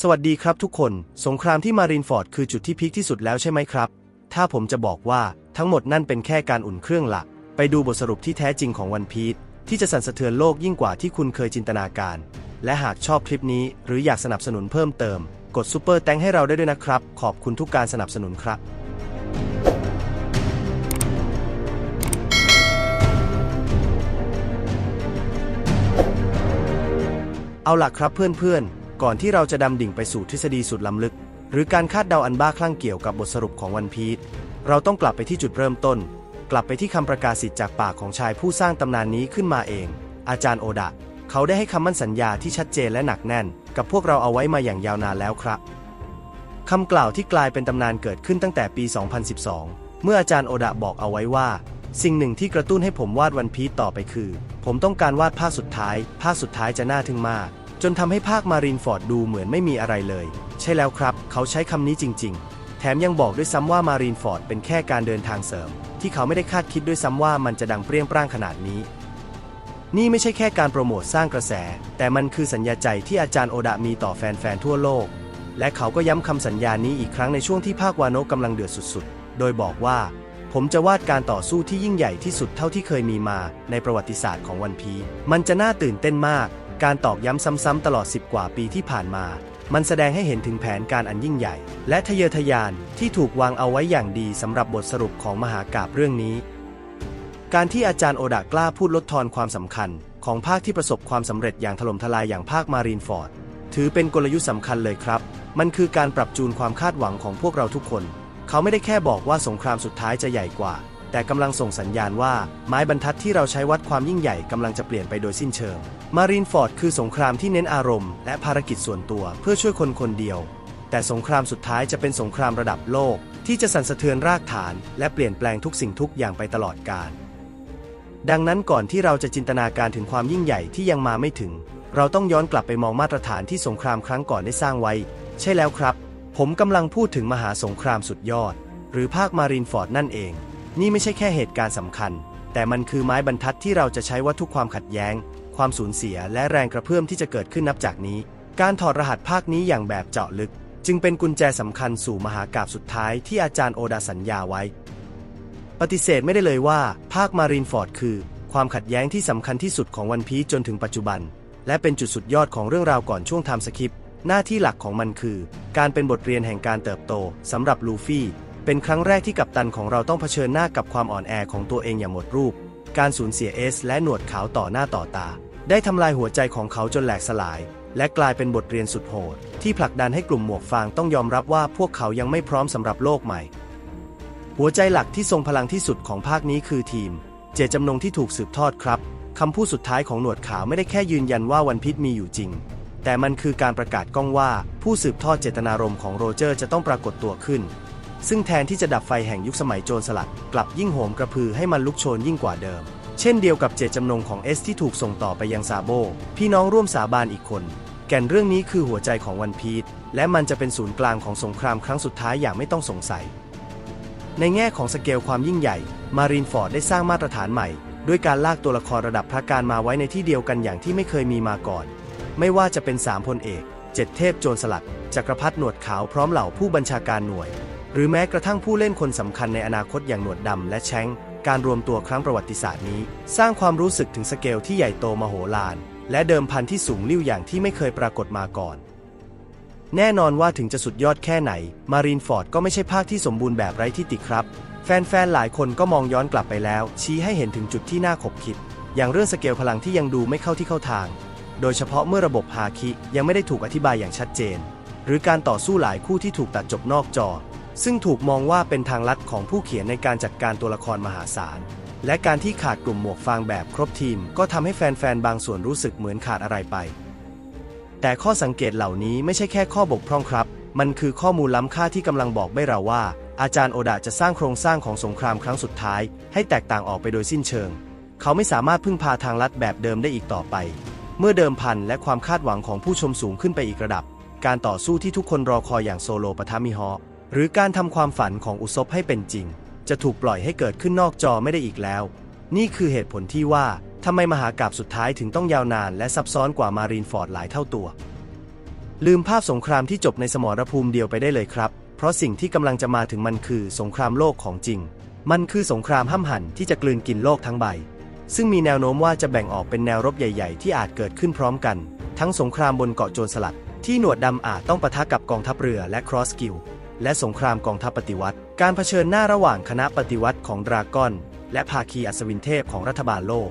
สวัสดีครับทุกคน สงครามที่มารินฟอร์ดคือจุดที่พีคที่สุดแล้วใช่ไหมครับ ถ้าผมจะบอกว่าทั้งหมดนั่นเป็นแค่การอุ่นเครื่องหลัก ไปดูบทสรุปที่แท้จริงของวันพี e ที่จะสั่นสะเทือนโลกยิ่งกว่าที่คุณเคยจินตนาการ และหากชอบคลิปนี้หรืออยากสนับสนุนเพิ่มเติม กดซูเปอร์แตงให้เราได้ด้วยนะครับ ขอบคุณทุกการสนับสนุนครับ เอาล่ะครับเพื่อนๆ ก่อนที่เราจะดำดิ่งไปสู่ทฤษฎีสุดล้ำลึก หรือการคาดเดาอันบ้าคลั่งเกี่ยวกับบทสรุปของวันพี e เราต้องกลับไปที่จุดเริ่มต้น กลับไปที่คำประกาศสิทธิ์จากปากของชายผู้สร้างตำนานนี้ขึ้นมาเอง อาจารย์โอดะ เขาได้ให้คำมั่นสัญญาที่ชัดเจนและหนักแน่น กับพวกเราเอาไว้มาอย่างยาวนานแล้วครับคำกล่าวที่กลายเป็นตำนานเกิดขึ้นตั้งแต่ปี 2012 เมื่ออาจารย์โอดะบอกเอาไว้ว่า สิ่งหนึ่งที่กระตุ้นให้ผมวาดวันพี e ต่อไปคือ ผมต้องการวาดภาคสุดท้าย ภาคสุดท้ายจะน่าทึ่งมาก จนทำให้ภาคมารินฟอร์ดดูเหมือนไม่มีอะไรเลย ใช่แล้วครับ เขาใช้คำนี้จริง ๆ แถมยังบอกด้วยซ้ำว่ามารีนฟอร์ดเป็นแค่การเดินทางเสริม ที่เขาไม่ได้คาดคิดด้วยซ้ำว่ามันจะดังเปรี้ยงปร้างขนาดนี้ นี่ไม่ใช่แค่การโปรโมทสร้างกระแส แต่มันคือสัญญาใจที่อาจารย์โอดะมีต่อแฟนๆทั่วโลก และเขาก็ย้ำคำสัญญานี้อีกครั้งในช่วงที่ภาควาโนะกำลังเดือดสุดๆ โดยบอกว่า ผมจะวาดการต่อสู้ที่ยิ่งใหญ่ที่สุดเท่าที่เคยมีมา ในประวัติศาสตร์ของวันพีมันจะน่าตื่นเต้นมาก การตอกย้ำซ้ำๆตลอด 10 กว่าปีที่ผ่านมา มันแสดงให้เห็นถึงแผนการอันยิ่งใหญ่ และทะเยอทะยานที่ถูกวางเอาไว้อย่างดีสำหรับบทสรุปของมหากาบเรื่องนี้ การที่อาจารย์โอดะกล้าพูดลดทอนความสำคัญ ของภาคที่ประสบความสำเร็จอย่างถล่มทลายอย่างภาคมารีนฟอร์ดถือเป็นกลยุทธ์สำคัญเลยครับ มันคือการปรับจูนความคาดหวังของพวกเราทุกคน เขาไม่ได้แค่บอกว่าสงครามสุดท้ายจะใหญ่กว่า แต่กำลังส่งสัญญาณว่าไม้บรรทัดที่เราใช้วัดความยิ่งใหญ่กำลังจะเปลี่ยนไปโดยสิ้นเชิง มารีนฟอร์ดคือสงครามที่เน้นอารมณ์และภารกิจส่วนตัวเพื่อช่วยคนคนเดียว แต่สงครามสุดท้ายจะเป็นสงครามระดับโลก ที่จะสั่นสะเทือนรากฐาน และเปลี่ยนแปลงทุกสิ่งทุกอย่างไปตลอดกาล ดังนั้นก่อนที่เราจะจินตนาการถึงความยิ่งใหญ่ที่ยังมาไม่ถึง เราต้องย้อนกลับไปมองมาตรฐานที่สงครามครั้งก่อนได้สร้างไว้ ใช่แล้วครับ ผมกำลังพูดถึงมหาสงครามสุดยอด หรือภาคมารีนฟอร์ดนั่นเอง นี่ไม่ใช่แค่เหตุการณ์สำคัญ แต่มันคือไม้บรรทัดที่เราจะใช้วัดทุกความขัดแย้ง ความสูญเสียและแรงกระเพื่อมที่จะเกิดขึ้นนับจากนี้ การถอดรหัสภาคนี้อย่างแบบเจาะลึก จึงเป็นกุญแจสำคัญสู่มหากาบสุดท้ายที่อาจารย์โอดาสัญญาไว้ ปฏิเสธไม่ได้เลยว่า ภาคมารีนฟอร์ดคือ ความขัดแย้งที่สำคัญที่สุดของวันพีจนถึงปัจจุบัน และเป็นจุดสุดยอดของเรื่องราวก่อนช่วงไทม์สคิปหน้าที่หลักของมันคือ การเป็นบทเรียนแห่งการเติบโตสำหรับลูฟี่ เป็นครั้งแรกที่กัปตันของเราต้องเผชิญหน้ากับความอ่อนแอของตัวเองอย่างหมดรูป การสูญเสียเอสและหนวดขาวต่อหน้าต่อตา ได้ทำลายหัวใจของเขาจนแหลกสลาย และกลายเป็นบทเรียนสุดโหด ที่ผลักดันให้กลุ่มหมวกฟางต้องยอมรับว่าพวกเขายังไม่พร้อมสำหรับโลกใหม่ หัวใจหลักที่ทรงพลังที่สุดของภาคนี้คือทีม เจตจำนงที่ถูกสืบทอดครับคำพูดสุดท้ายของหนวดขาวไม่ได้แค่ยืนยันว่าวันพิษมีอยู่จริง แต่มันคือการประกาศก้องว่า ผู้สืบทอดเจตนารมณ์ของโรเจอร์จะต้องปรากฏตัวขึ้น ซึ่งแทนที่จะดับไฟแห่งยุคสมัยโจรสลัด กลับยิ่งโหมกระพือให้มันลุกโชนยิ่งกว่าเดิม เช่นเดียวกับเจตจำนงของเอสที่ถูกส่งต่อไปยังซาโบ พี่น้องร่วมสาบานอีกคน แก่นเรื่องนี้คือหัวใจของวันพีชและมันจะเป็นศูนย์กลางของสงครามครั้งสุดท้ายอย่างไม่ต้องสงสัย ในแง่ของสเกลความยิ่งใหญ่ มารีนฟอร์ดได้สร้างมาตรฐานใหม่ ด้วยการลากตัวละครระดับพระการมาไว้ในที่เดียวกันอย่างที่ไม่เคยมีมาก่อน ไม่ว่าจะเป็นสามพลเอกเจ็ดเทพโจรสลัดจักรพรรดิหนวดขาวพร้อมเหล่าผู้บัญชาการหน่วย หรือแม้กระทั่งผู้เล่นคนสำคัญในอนาคตอย่างหนวดดำและแช้งการรวมตัวครั้งประวัติศาสตร์นี้ สร้างความรู้สึกถึงสเกลที่ใหญ่โตมโหฬารและเดิมพันที่สูงลิ่วอย่างที่ไม่เคยปรากฏมาก่อน แน่นอนว่าถึงจะสุดยอดแค่ไหน มารีนฟอร์ดก็ไม่ใช่ภาคที่สมบูรณ์แบบไร้ที่ติครับ แฟนๆหลายคนก็มองย้อนกลับไปแล้ว ชี้ให้เห็นถึงจุดที่น่าขบคิด อย่างเรื่องสเกลพลังที่ยังดูไม่เข้าที่เข้าทาง โดยเฉพาะเมื่อระบบฮาคิยังไม่ได้ถูกอธิบายอย่างชัดเจน หรือการต่อสู้หลายคู่ที่ถูกตัดจบนอกจอ ซึ่งถูกมองว่าเป็นทางลัดของผู้เขียนในการจัดการตัวละครมหาศาล และการที่ขาดกลุ่มหมวกฟางแบบครบทีม ก็ทำให้แฟนๆ บางส่วนรู้สึกเหมือนขาดอะไรไป แต่ข้อสังเกตเหล่านี้ไม่ใช่แค่ข้อบกพร่องครับ มันคือข้อมูลล้ำค่าที่กำลังบอกไม่เราว่า อาจารย์โอดะจะสร้างโครงสร้างของสงครามครั้งสุดท้าย ให้แตกต่างออกไปโดยสิ้นเชิง เขาไม่สามารถพึ่งพาทางลัดแบบเดิมได้อีกต่อไป เมื่อเดิมพันและความคาดหวังของผู้ชมสูงขึ้นไปอีกระดับ การต่อสู้ที่ทุกคนรอคอยอย่างโซโลปะทามิฮอ หรือการทำความฝันของอุซบให้เป็นจริง จะถูกปล่อยให้เกิดขึ้นนอกจอไม่ได้อีกแล้ว นี่คือเหตุผลที่ว่าทำไมมหากาบสุดท้ายถึงต้องยาวนาน และซับซ้อนกว่ามารีนฟอร์ดหลายเท่าตัว ลืมภาพสงครามที่จบในสมรภูมิเดียวไปได้เลยครับ เพราะสิ่งที่กำลังจะมาถึงมันคือสงครามโลกของจริง มันคือสงครามห้ำหั่นที่จะกลืนกินโลกทั้งใบ ซึ่งมีแนวโน้มว่าจะแบ่งออกเป็นแนวรบใหญ่ ๆ ที่อาจเกิดขึ้นพร้อมกัน ทั้งสงครามบนเกาะโจรสลัด ที่หนวดดำอาจต้องปะทะกับกองทัพเรือและครอสกิล และสงครามกองทัพปฏิวัติ การเผชิญหน้าระหว่างคณะปฏิวัติของดราก้อน และภาคีอัศวินเทพของรัฐบาลโลก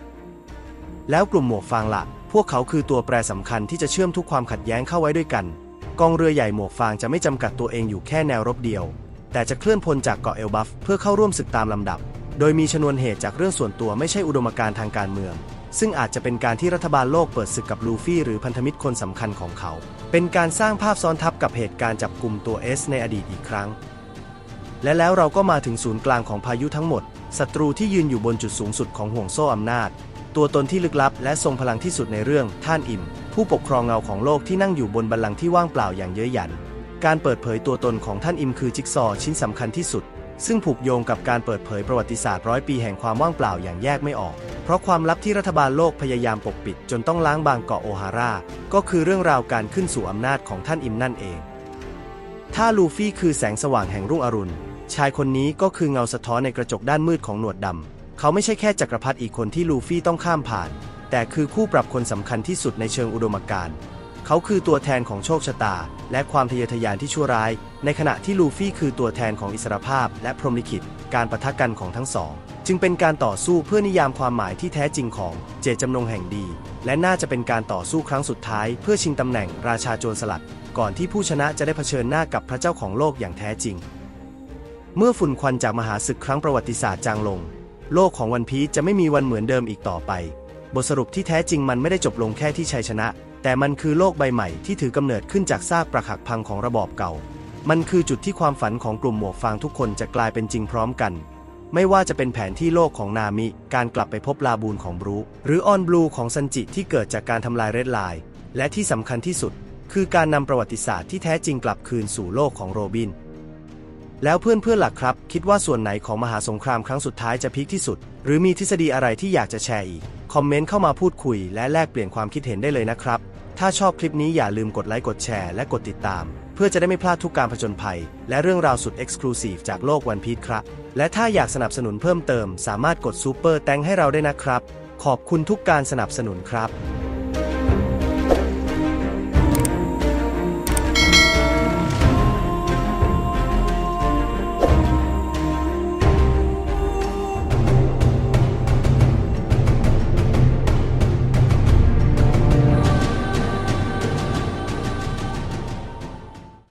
แล้วกลุ่มหมวกฟางละ่ะ พวกเขาคือตัวแปรสำคัญที่จะเชื่อมทุกความขัดแย้งเข้าไว้ด้วยกัน กองเรือใหญ่หมวกฟางจะไม่จำกัดตัวเองอยู่แค่แนวรบเดียว แต่จะเคลื่อนพลจากเกาะเอลบัฟเพื่อเข้าร่วมศึกตามลำดับ โดยมีชนวนเหตุจากเรื่องส่วนตัวไม่ใช่อุดมการณ์ทางการเมือง ซึ่งอาจจะเป็นการที่รัฐบาลโลกเปิดศึกกับลูฟี่หรือพันธมิตรคนสำคัญของเขา เป็นการสร้างภาพซ้อนทับกับเหตุการณ์จับกลุ่มตัวเอสในอดีตอีกครั้ง และแล้วเราก็มาถึงศูนย์กลางของพายุทั้งหมด ศัตรูที่ยืนอยู่บนจุดสูงสุดของห่วงโซ่อำนาจ ตัวตนที่ลึกลับ และทรงพลังที่สุดในเรื่อง ท่านอิม ผู้ปกครองเงาของโลกที่นั่งอยู่บนบัลลังก์ที่ว่างเปล่าอย่างเย้ยหยัน การเปิดเผยตัวตนของท่านอิมคือจิ๊กซอว์ชิ้นสำคัญที่สุด ซึ่งผูกโยงกับการเปิดเผยประวัติศาสตร์ร้อยปีแห่งความว่างเปล่าอย่างแยกไม่ออก เพราะความลับที่รัฐบาลโลกพยายามปกปิด จนต้องล้างบางเกาะโอฮาร่า ก็คือเรื่องราวการขึ้นสู่อำนาจของท่านอิมนั่นเอง ถ้าลูฟี่คือแสงสว่างแห่งรุ่งอรุณ ชายคนนี้ก็คือเงาสะท้อนในกระจกด้านมืดของหนวดดำ เขาไม่ใช่แค่จักรพรรดิอีกคนที่ลูฟี่ต้องข้ามผ่าน แต่คือคู่ปรับคนสำคัญที่สุดในเชิงอุดมการณ์ เขาคือตัวแทนของโชคชะตา และความทะเยอทะยานที่ชั่วร้าย ในขณะที่ลูฟี่คือตัวแทนของอิสรภาพ และพรหมลิขิต การปะทะกันของทั้งสอง จึงเป็นการต่อสู้เพื่อนิยามความหมายที่แท้จริงของเจตจำนงแห่งดี และน่าจะเป็นการต่อสู้ครั้งสุดท้าย เพื่อชิงตำแหน่งราชาโจรสลัด ก่อนที่ผู้ชนะจะได้เผชิญหน้ากับพระเจ้าของโลกอย่างแท้จริง เมื่อฝุ่นควันจากมหาศึกครั้งประวัติศาสตร์จางลง โลกของวันพีจะไม่มีวันเหมือนเดิมอีกต่อไป บทสรุปที่แท้จริงมันไม่ได้จบลงแค่ที่ชัยชนะ แต่มันคือโลกใบใหม่ที่ถือกำเนิดขึ้นจากซากปรักหักพังของระบอบเก่า มันคือจุดที่ความฝันของกลุ่มหมวกฟางทุกคนจะกลายเป็นจริงพร้อมกัน ไม่ว่าจะเป็นแผนที่โลกของนามิ การกลับไปพบลาบูนของบรู หรือออนบลูของซันจิที่เกิดจากการทำลายเรดไลน์ และที่สำคัญที่สุด คือการนำประวัติศาสตร์ที่แท้จริงกลับคืนสู่โลกของโรบิน แล้วเพื่อนๆล่ะครับ คิดว่าส่วนไหนของมหาสงครามครั้งสุดท้ายจะพีคที่สุด หรือมีทฤษฎีอะไรที่อยากจะแชร์อีก คอมเมนต์เข้ามาพูดคุยและแลกเปลี่ยนความคิดเห็นได้เลยนะครับ ถ้าชอบคลิปนี้อย่าลืมกดไลค์กดแชร์และกดติดตาม เพื่อจะได้ไม่พลาดทุกการผจญภัย และเรื่องราวสุดเอ็กซ์คลูซีฟจากโลกวันพีชครับ และถ้าอยากสนับสนุนเพิ่มเติม สามารถกดซูเปอร์แตงให้เราได้นะครับ ขอบคุณทุกการสนับสนุนครับ